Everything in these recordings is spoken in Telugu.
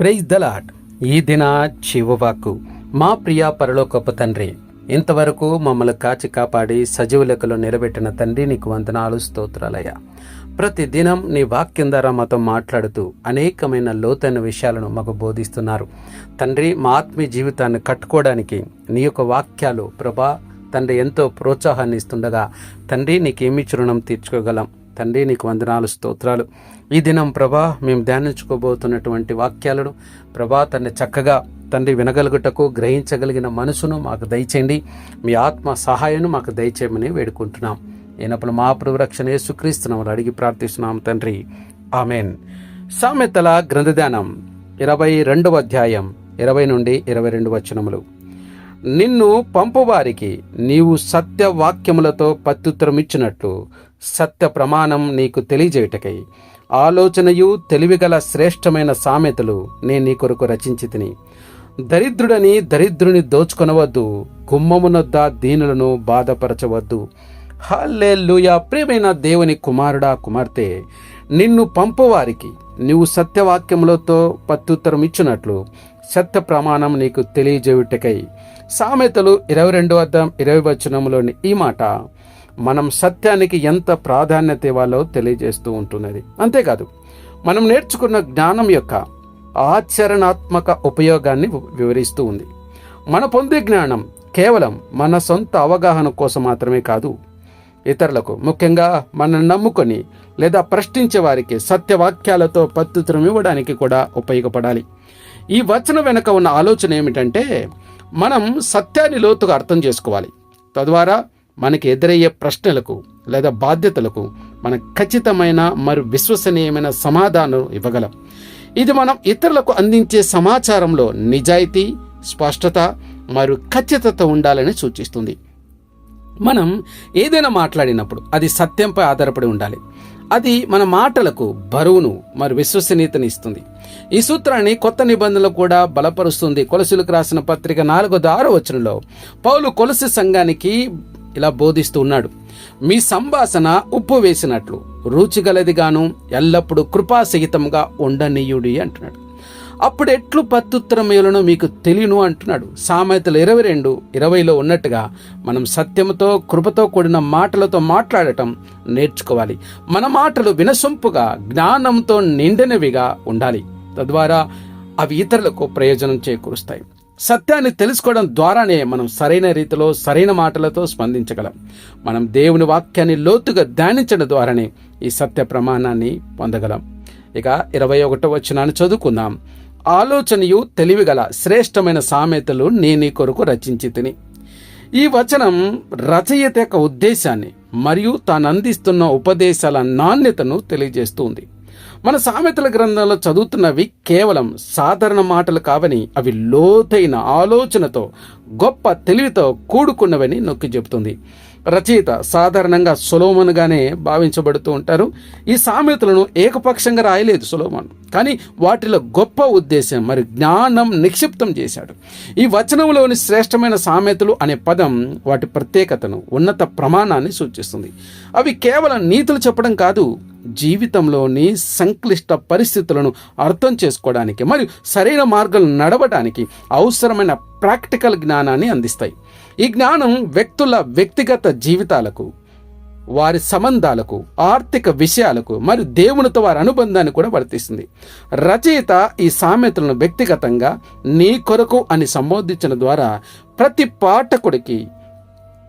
ప్రైజ్ ద లాడ్ ఈ దిన చివవాకు మా ప్రియ పరలోకపు తండ్రి ఇంతవరకు మమ్మల్ని కాచి కాపాడి సజీవులకలో నిలబెట్టిన తండ్రి నీకు వందనాలు స్తోత్రాలయ ప్రతి దినం నీ వాక్యం ద్వారా మాతో మాట్లాడుతూ అనేకమైన లోతైన విషయాలను మాకు బోధిస్తున్నారు. తండ్రి మా ఆత్మీయ జీవితాన్ని కట్టుకోవడానికి నీ యొక్క వాక్యాలు ప్రభా తండ్రి ఎంతో ప్రోత్సాహాన్ని ఇస్తుండగా తండ్రి నీకేమి చురుణం తీర్చుకోగలం. తండ్రి నీకు వందనాలు స్తోత్రాలు. ఈ దినం ప్రభా మేము ధ్యానించుకోబోతున్నటువంటి వాక్యాలను ప్రభా తన్ని చక్కగా తండ్రి వినగలుగుటకు గ్రహించగలిగిన మనసును మాకు దయచేయండి. మీ ఆత్మ సహాయాన్ని మాకు దయచేయమని వేడుకుంటున్నాం. అయినప్పుడు మా ప్రభురక్షణ యేసుక్రీస్తున్నాం అడిగి ప్రార్థిస్తున్నాం తండ్రి. ఆమెన్. సామెతల గ్రంథధ్యానం ఇరవై రెండవ అధ్యాయం ఇరవై నుండి ఇరవై రెండు వచనములు. నిన్ను పంపువారికి నీవు సత్య వాక్యములతో ప్రత్యుత్తరమిచ్చినట్లు సత్య ప్రమాణం నీకు తెలియజేయుటకై. ఆలోచనయు తెలివిగల శ్రేష్టమైన సామెతలు నేను నీ కొరకు రచించి తిని దరిద్రుడని దరిద్రుని దోచుకొనవద్దు గుమ్మమునొద్ద దీనులను బాధపరచవద్దు. హల్లెలూయా! ప్రియమైన దేవుని కుమారుడా కుమార్తె నిన్ను పంపువారికి నీవు సత్యవాక్యములతో ప్రత్యుత్తరం ఇచ్చినట్లు సత్య ప్రమాణం నీకు తెలియజేయుటకై. సామెతలు ఇరవై రెండు అర్థం ఇరవై వచనంలోని ఈ మాట మనం సత్యానికి ఎంత ప్రాధాన్యత ఇవ్వాలో తెలియజేస్తూ ఉంటున్నది. అంతేకాదు మనం నేర్చుకున్న జ్ఞానం యొక్క ఆచరణాత్మక ఉపయోగాన్ని వివరిస్తూ ఉంది. మన పొందే జ్ఞానం కేవలం మన సొంత అవగాహన కోసం మాత్రమే కాదు ఇతరులకు ముఖ్యంగా మనల్ని నమ్ముకొని లేదా ప్రశ్నించే వారికి సత్యవాక్యాలతో పత్తుత్రం ఇవ్వడానికి కూడా ఉపయోగపడాలి. ఈ వచనం వెనుక ఉన్న ఆలోచన ఏమిటంటే మనం సత్యాన్ని లోతుగా అర్థం చేసుకోవాలి. తద్వారా మనకి ఎదురయ్యే ప్రశ్నలకు లేదా బాధ్యతలకు మనం ఖచ్చితమైన మరియు విశ్వసనీయమైన సమాధానం ఇవ్వగలం. ఇది మనం ఇతరులకు అందించే సమాచారంలో నిజాయితీ స్పష్టత మరియు ఖచ్చితత ఉండాలని సూచిస్తుంది. మనం ఏదైనా మాట్లాడినప్పుడు అది సత్యంపై ఆధారపడి ఉండాలి. అది మన మాటలకు బరువును మరి విశ్వసనీయతని ఇస్తుంది. ఈ సూత్రాన్ని కొత్త నిబంధనలు కూడా బలపరుస్తుంది. కొలసులకు రాసిన పత్రిక నాలుగో ఆరో వచనంలో పౌలు కొలసి సంఘానికి ఇలా బోధిస్తూ ఉన్నాడు. మీ సంభాషణ ఉప్పు వేసినట్లు రుచిగలదిగాను ఎల్లప్పుడూ కృపాసహితంగా ఉండనీయుడి అంటున్నాడు. అప్పుడు ఎట్లు పత్తుత్తరమేలను మీకు తెలియను అంటున్నాడు. సామెతలు ఇరవై రెండు ఇరవైలో ఉన్నట్టుగా మనం సత్యంతో కృపతో కూడిన మాటలతో మాట్లాడటం నేర్చుకోవాలి. మన మాటలు వినసొంపుగా జ్ఞానంతో నిండినవిగా ఉండాలి. తద్వారా అవి ఇతరులకు ప్రయోజనం చేకూరుస్తాయి. సత్యాన్ని తెలుసుకోవడం ద్వారానే మనం సరైన రీతిలో సరైన మాటలతో స్పందించగలం. మనం దేవుని వాక్యాన్ని లోతుగా ధ్యానించడం ద్వారానే ఈ సత్య ప్రమాణాన్ని పొందగలం. ఇక ఇరవై ఒకటో వచ్చినాన్ని చదువుకుందాం. ఆలోచనయు తెలివిగల శ్రేష్టమైన సామెతలు నేనీ కొరకు రచించి తిని. ఈ వచనం రచయిత యొక్క ఉద్దేశాన్ని మరియు తాను అందిస్తున్న ఉపదేశాల నాణ్యతను తెలియజేస్తుంది మన సామెతల గ్రంథంలో చదువుతున్నవి కేవలం సాధారణ మాటలు కావని అవి లోతైన ఆలోచనతో గొప్ప తెలివితో కూడుకున్నవని నొక్కి చెబుతుంది. రచయిత సాధారణంగా సులోమన్గానే భావించబడుతూ ఉంటారు. ఈ సామెతలను ఏకపక్షంగా రాయలేదు సులోమన్. కానీ వాటిలో గొప్ప ఉద్దేశం మరి జ్ఞానం నిక్షిప్తం చేశాడు. ఈ వచనంలోని శ్రేష్టమైన సామెతలు అనే పదం వాటి ప్రత్యేకతను ఉన్నత ప్రమాణాన్ని సూచిస్తుంది. అవి కేవలం నీతులు చెప్పడం కాదు జీవితంలోని సంక్లిష్ట పరిస్థితులను అర్థం చేసుకోవడానికి మరియు సరైన మార్గాలు నడవడానికి అవసరమైన ప్రాక్టికల్ జ్ఞానాన్ని అందిస్తాయి. ఈ జ్ఞానం వ్యక్తుల వ్యక్తిగత జీవితాలకు వారి సంబంధాలకు ఆర్థిక విషయాలకు మరియు దేవునితో వారి అనుబంధాన్ని కూడా వర్తిస్తుంది. రచయిత ఈ సామెతలను వ్యక్తిగతంగా నీ కొరకు అని సంబోధించిన ద్వారా ప్రతి పాఠకుడికి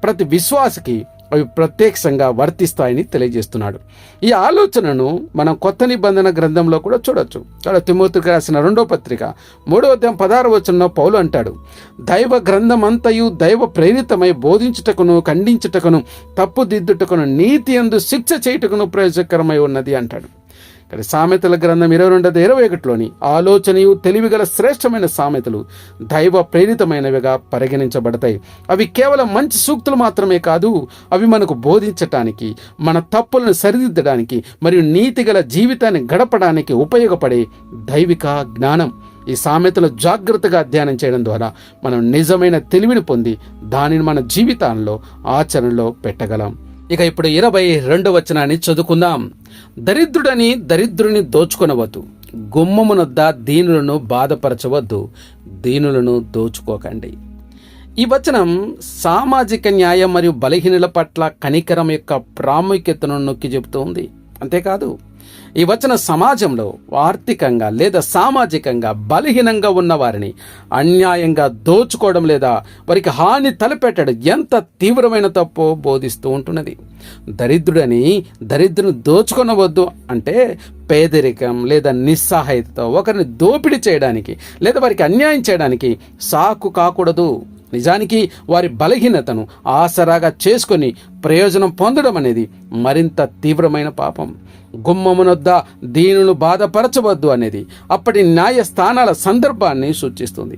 ప్రతి విశ్వాసకి అవి ప్రత్యక్షంగా వర్తిస్తాయని తెలియజేస్తున్నాడు. ఈ ఆలోచనను మనం కొత్త నిబంధన గ్రంథంలో కూడా చూడొచ్చు. అక్కడ తిమోతికి రాసిన రెండో పత్రిక మూడో అధ్యాయం పదహారు వచనంలో పౌలు అంటాడు దైవ గ్రంథం అంతయు దైవ ప్రేరితమై బోధించుటకును ఖండించుటకును తప్పుదిద్దుటకును నీతి ఎందు శిక్ష చేయుటకును ప్రయోజకరమై ఉన్నది అంటాడు. కానీ సామెతల గ్రంథం ఇరవై రెండు ఇరవై ఒకటిలోని ఆలోచనయు తెలివిగల శ్రేష్టమైన సామెతలు దైవ ప్రేరితమైనవిగా పరిగణించబడతాయి. అవి కేవలం మంచి సూక్తులు మాత్రమే కాదు అవి మనకు బోధించటానికి మన తప్పులను సరిదిద్దడానికి మరియు నీతిగల జీవితాన్ని గడపడానికి ఉపయోగపడే దైవిక జ్ఞానం. ఈ సామెతలు జాగ్రత్తగా అధ్యయనం చేయడం ద్వారా మనం నిజమైన తెలివిని పొంది దానిని మన జీవితాల్లో ఆచరణలో పెట్టగలం. ఇక ఇప్పుడు ఇరవై రెండు వచనాన్ని చదువుకుందాం. దరిద్రుడని దరిద్రుని దోచుకొనవద్దు. గుమ్మమునొద్ద దీనులను బాధపరచవద్దు. దీనులను దోచుకోకండి. ఈ వచనం సామాజిక న్యాయం మరియు బలహీనుల పట్ల కనికరం యొక్క ప్రాముఖ్యతను నొక్కి చెబుతోంది. అంతేకాదు ఈ వచన సమాజంలో ఆర్థికంగా లేదా సామాజికంగా బలహీనంగా ఉన్న వారిని అన్యాయంగా దోచుకోవడం లేదా వారికి హాని తలపెట్టడం ఎంత తీవ్రమైన తప్పో బోధిస్తూ ఉంటున్నది. దరిద్రుడని దరిద్రుని దోచుకొనవద్దు అంటే పేదరికం లేదా నిస్సహాయతతో ఒకరిని దోపిడీ చేయడానికి లేదా వారికి అన్యాయం చేయడానికి సాకు కాకూడదు. నిజానికి వారి బలహీనతను ఆసరాగా చేసుకొని ప్రయోజనం పొందడం అనేది మరింత తీవ్రమైన పాపం. గుమ్మమునొద్ద దీనులు బాధపరచవద్దు అనేది అప్పటి న్యాయస్థానాల సందర్భాన్ని సూచిస్తుంది.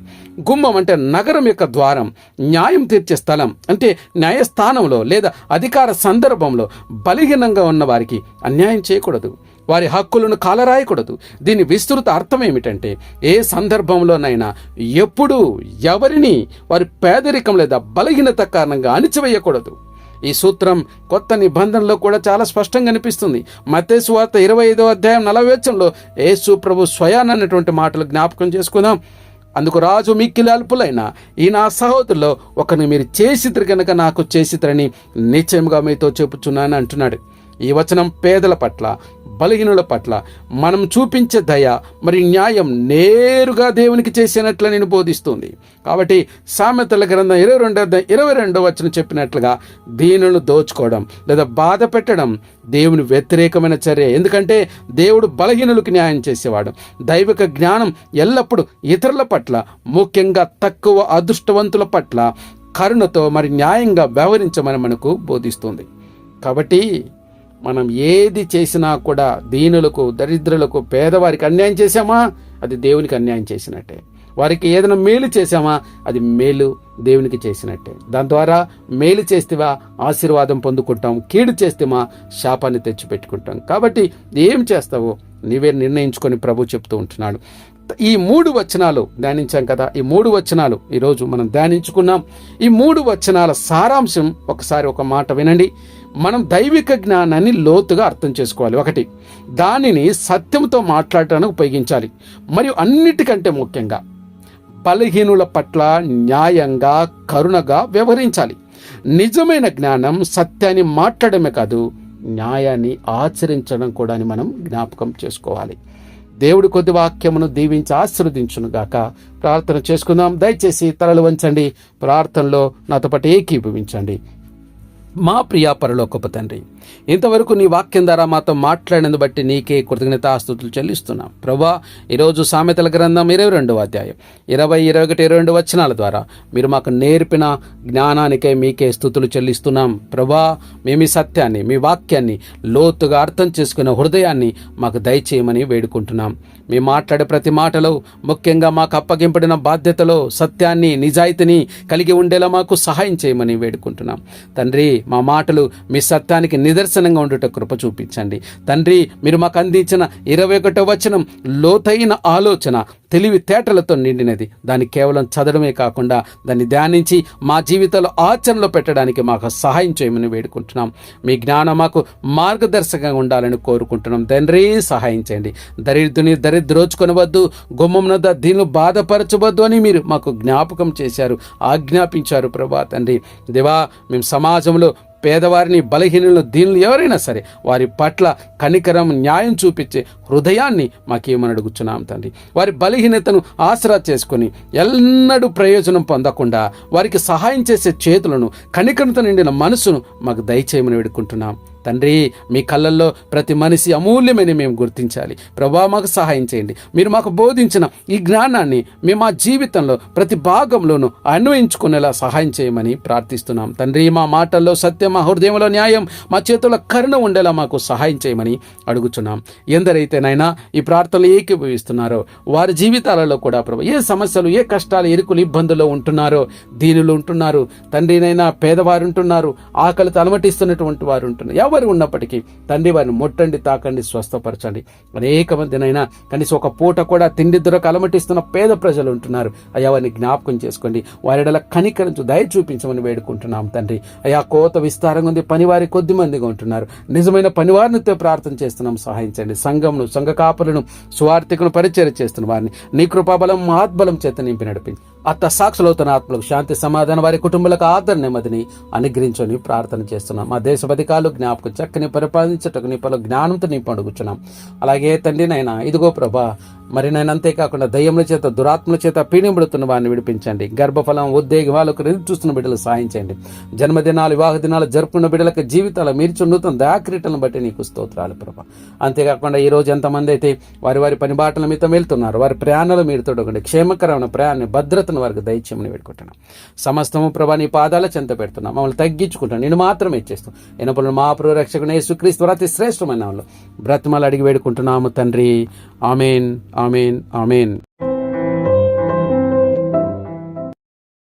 గుమ్మం అంటే నగరం యొక్క ద్వారం న్యాయం తీర్చే స్థలం అంటే న్యాయస్థానంలో లేదా అధికార సందర్భంలో బలహీనంగా ఉన్న వారికి అన్యాయం చేయకూడదు. వారి హక్కులను కాలరాయకూడదు. దీని విస్తృత అర్థం ఏమిటంటే ఏ సందర్భంలోనైనా ఎప్పుడూ ఎవరిని వారి పేదరికం లేదా బలహీనత కారణంగా అణిచివేయకూడదు. ఈ సూత్రం కొత్త నిబంధనలో కూడా చాలా స్పష్టంగా కనిపిస్తుంది మతేసు వార్త ఇరవై ఐదో అధ్యాయం నలవేచంలో యేసు ప్రభు స్వయాన్ అన్నటువంటి మాటలు జ్ఞాపకం చేసుకుందాం. అందుకు రాజు మిక్కిలి అల్పులైన ఈ నా సహోదరులో ఒకరిని మీరు చేసిద్దరు కనుక నాకు చేసిద్దరని నిశ్చయంగా మీతో చెప్పుచున్నాను అంటున్నాడు. ఈ వచనం పేదల పట్ల బలహీనుల పట్ల మనం చూపించే దయ మరి న్యాయం నేరుగా దేవునికి చేసినట్లు నేను బోధిస్తుంది. కాబట్టి సామెతల గ్రంథం ఇరవై రెండు ఇరవై రెండో వచ్చిన చెప్పినట్లుగా దీనులను దోచుకోవడం లేదా బాధ పెట్టడం దేవుని వ్యతిరేకమైన చర్య. ఎందుకంటే దేవుడు బలహీనులకు న్యాయం చేసేవాడు. దైవిక జ్ఞానం ఎల్లప్పుడూ ఇతరుల పట్ల ముఖ్యంగా తక్కువ అదృష్టవంతుల పట్ల కరుణతో మరి న్యాయంగా వ్యవహరించమని మనకు బోధిస్తుంది. కాబట్టి మనం ఏది చేసినా కూడా దీనులకు దరిద్రులకు పేదవారికి అన్యాయం చేశామా? అది దేవునికి అన్యాయం చేసినట్టే. వారికి ఏదైనా మేలు చేశామా? అది మేలు దేవునికి చేసినట్టే. దాని ద్వారా మేలు చేస్తేవా? ఆశీర్వాదం పొందుకుంటాం. కీడు చేస్తేమా? శాపాన్ని తెచ్చిపెట్టుకుంటాం. కాబట్టి ఏం చేస్తావో నీవే నిర్ణయించుకొని ప్రభు చెప్తూ ఉంటున్నాడు. ఈ మూడు వచనాలు ధ్యానించాం కదా. ఈ మూడు వచనాలు ఈరోజు మనం ధ్యానించుకున్నాం. ఈ మూడు వచనాల సారాంశం ఒకసారి ఒక మాట వినండి. మనం దైవిక జ్ఞానాన్ని లోతుగా అర్థం చేసుకోవాలి. ఒకటి దానిని సత్యంతో మాట్లాడటానికి ఉపయోగించాలి. మరియు అన్నిటికంటే ముఖ్యంగా బలహీనుల పట్ల న్యాయంగా కరుణగా వ్యవహరించాలి. నిజమైన జ్ఞానం సత్యాన్ని మాట్లాడమే కాదు న్యాయాన్ని ఆచరించడం కూడా అని మనం జ్ఞాపకం చేసుకోవాలి. దేవుడి కొద్ది వాక్యమును దీవించి ఆశీర్వదించును గాక. ప్రార్థన చేసుకుందాం. దయచేసి తలలు వంచండి. ప్రార్థనలో నాతో పాటు ఏకీభవించండి. మా ప్రియా పరలోకపు తండ్రి. ఇంతవరకు నీ వాక్యం ద్వారా మాతో మాట్లాడినందు బట్టి నీకే కృతజ్ఞతాస్తుతులు చెల్లిస్తున్నాం. ప్రభా ఈరోజు సామెతల గ్రంథం ఇరవై రెండవ అధ్యాయం ఇరవై ఇరవై ఒకటి ఇరవై రెండు వచనాల ద్వారా మీరు మాకు నేర్పిన జ్ఞానానికే మీకే స్థుతులు చెల్లిస్తున్నాం. ప్రభా మేము ఈ సత్యాన్ని మీ వాక్యాన్ని లోతుగా అర్థం చేసుకున్న హృదయాన్ని మాకు దయచేయమని వేడుకుంటున్నాం. మేము మాట్లాడే ప్రతి మాటలో ముఖ్యంగా మాకు అప్పగింపడిన బాధ్యతలో సత్యాన్ని నిజాయితీని కలిగి ఉండేలా మాకు సహాయం చేయమని వేడుకుంటున్నాం. తండ్రి మా మాటలు మీ సత్యానికి నిదర్శనంగా ఉండుట కృప చూపించండి. తండ్రి మీరు మాకు అందించిన ఇరవై ఒకటో వచనం లోతైన ఆలోచన తెలివి తేటలతో నిండినది. దాన్ని కేవలం చదవడమే కాకుండా దాన్ని ధ్యానించి మా జీవితంలో ఆచరణలో పెట్టడానికి మాకు సహాయం చేయమని వేడుకుంటున్నాం. మీ జ్ఞానం మాకు మార్గదర్శకంగా ఉండాలని కోరుకుంటున్నాం. తండ్రి సహాయం చేయండి. దరిద్రుని దరిద్రోచుకొనవద్దు గుమ్మమునద్ద దీన్ని బాధపరచవద్దు అని మీరు మాకు జ్ఞాపకం చేశారు ఆజ్ఞాపించారు ప్రభా తండ్రి. దేవా మేము సమాజంలో పేదవారిని బలహీనులను దీనులు ఎవరైనా సరే వారి పట్ల కనికరం న్యాయం చూపించే హృదయాన్ని మాకేమని అడుగుచున్నాం తండ్రి. వారి బలహీనతను ఆసరా చేసుకొని ఎన్నడూ ప్రయోజనం పొందకుండా వారికి సహాయం చేసే చేతులను కనికరంతో నిండిన మనసును మాకు దయచేయమని వేడుకుంటున్నాం. తండ్రి మీ కళ్ళల్లో ప్రతి మనిషి అమూల్యమైన మేము గుర్తించాలి. ప్రభా మాకు సహాయం చేయండి. మీరు మాకు బోధించిన ఈ జ్ఞానాన్ని మేము మా జీవితంలో ప్రతి భాగంలోనూ అన్వయించుకునేలా సహాయం చేయమని ప్రార్థిస్తున్నాం. తండ్రి మా మాటల్లో సత్యం మా హృదయంలో న్యాయం మా చేతుల్లో కరుణ ఉండేలా మాకు సహాయం చేయమని అడుగుచున్నాం. ఎందరైతేనైనా ఈ ప్రార్థనలు ఏకీభవిస్తున్నారో వారి జీవితాలలో కూడా ప్రభు ఏ సమస్యలు ఏ కష్టాలు ఎరుకులు ఇబ్బందుల్లో ఉంటున్నారో దీనులు ఉంటున్నారు. తండ్రినైనా పేదవారు ఉంటున్నారు ఆకలి తలమటిస్తున్నటువంటి వారు ఉంటున్నారు. ఎవరు ఉన్నప్పటికీ తండ్రి వారిని ముట్టండి తాకండి స్వస్థపరచండి. అనేక మందినైనా కనీసం ఒక పూట కూడా తిండి దొరక అలమటిస్తున్న పేద ప్రజలు ఉంటున్నారు. అయ్యా వారిని జ్ఞాపకం చేసుకోండి. వారిడల కనికరించు దయ చూపించమని వేడుకుంటున్నాం తండ్రి. అయ్యా కోత విస్తారంగా ఉంది పనివారి కొద్ది మందిగా ఉంటున్నారు. నిజమైన పనివారినితో ప్రార్థన చేస్తున్నాం సహాయించండి. సంఘంను సంఘ కాపులను స్వార్థికును పరిచయం చేస్తున్న వారిని నీ కృపాబలం మహాత్బలం చేత నింపి నడిపించి అత్త సాక్షులవుతున్న ఆత్మలకు శాంతి సమాధానం వారి కుటుంబాలకు ఆదరణ నెమ్మదిని అనుగ్రహించని ప్రార్థన చేస్తున్నాం. మా దేశ అధికారులు జ్ఞాపకం చక్కని పరిపాలించటకు నీ పలు జ్ఞానంతో నీ పండుగుచున్నాం అలాగే తండ్రి నాయన ఇదిగో ప్రభా మరి నేను అంతేకాకుండా దయ్యముల చేత దురాత్మల చేత పీడింపడుతున్న వారిని విడిపించండి. గర్భఫలం ఉద్యోగి వాళ్ళకు ఎదురు చూస్తున్న బిడ్డలు సాయించండి జన్మదినాలు వివాహ దినాలు జరుపుకున్న బిడ్డలకు జీవితాల మీరు చుండుతున్న దయాక్రీటలను బట్టి నీకు స్తోత్రాలు ప్రభా. అంతేకాకుండా ఈ రోజు ఎంతమంది అయితే వారి వారి పని బాటల మీద వెళ్తున్నారు వారి ప్రయాణాలు మీరు తొడగండి. క్షేమకరమైన ప్రయాణ భద్రతను వారికి దయచేయమని పెట్టుకుంటున్నాం సమస్తము ప్రభా నీ పాదాల చెంత పెడుతున్నాం. మమ్మల్ని తగ్గించుకుంటాం నేను మాత్రమే ఇచ్చేస్తాం ఎనప్పుడు మా రక్షకుని యేసుక్రీస్తు అతి శ్రేష్టమైన వాళ్ళు బ్రతిమలు అడిగి వేడుకుంటున్నాము తండ్రి. Amen amen amen.